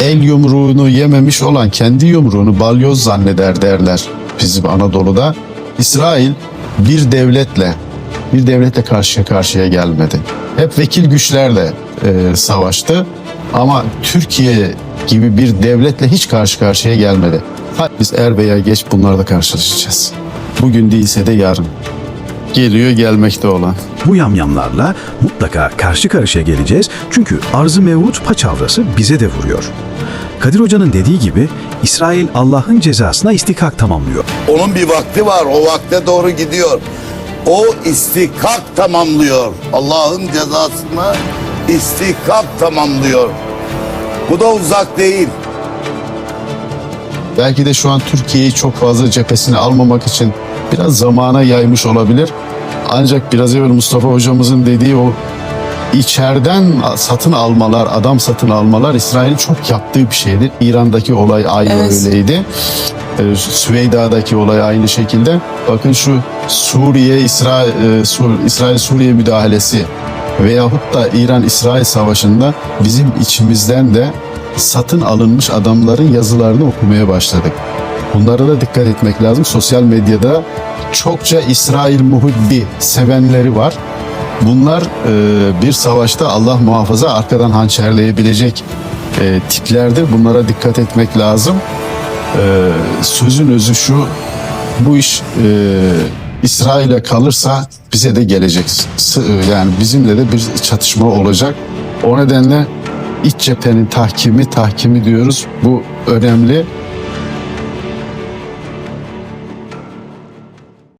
el yumruğunu yememiş olan kendi yumruğunu balyoz zanneder derler bizim Anadolu'da. İsrail bir devletle bir devletle karşıya karşıya gelmedi. Hep vekil güçlerle e, savaştı ama Türkiye gibi bir devletle hiç karşı karşıya gelmedi. Ha, Biz er veya geç bunlarla karşılaşacağız. Bugün değilse de yarın. Geliyor gelmekte olan. Bu yamyamlarla mutlaka karşı karşıya geleceğiz çünkü arz-ı mevut paçavrası bize de vuruyor. Kadir Hoca'nın dediği gibi İsrail Allah'ın cezasına istikak tamamlıyor. Onun bir vakti var. O vakte doğru gidiyor. O istikak tamamlıyor. Allah'ın cezasını istikak tamamlıyor. Bu da uzak değil. Belki de şu an Türkiye'yi çok fazla cephesine almamak için biraz zamana yaymış olabilir. Ancak biraz evvel Mustafa hocamızın dediği o içeriden satın almalar, adam satın almalar İsrail'in çok yaptığı bir şeydir. İran'daki olay aynı Evet. öyleydi. Ee, Süveyda'daki olay aynı şekilde. Bakın şu Suriye, İsrail, e, İsrail Suriye müdahalesi veyahut da İran-İsrail savaşında bizim içimizden de satın alınmış adamların yazılarını okumaya başladık. Bunlara da dikkat etmek lazım. Sosyal medyada çokça İsrail muhibbi sevenleri var. Bunlar e, bir savaşta Allah muhafaza arkadan hançerleyebilecek e, tiplerdir. Bunlara dikkat etmek lazım. E, sözün özü şu, bu iş e, İsrail'e kalırsa bize de gelecek. E, Yani bizimle de bir çatışma olacak. O nedenle iç cephenin tahkimi, tahkimi diyoruz. Bu önemli.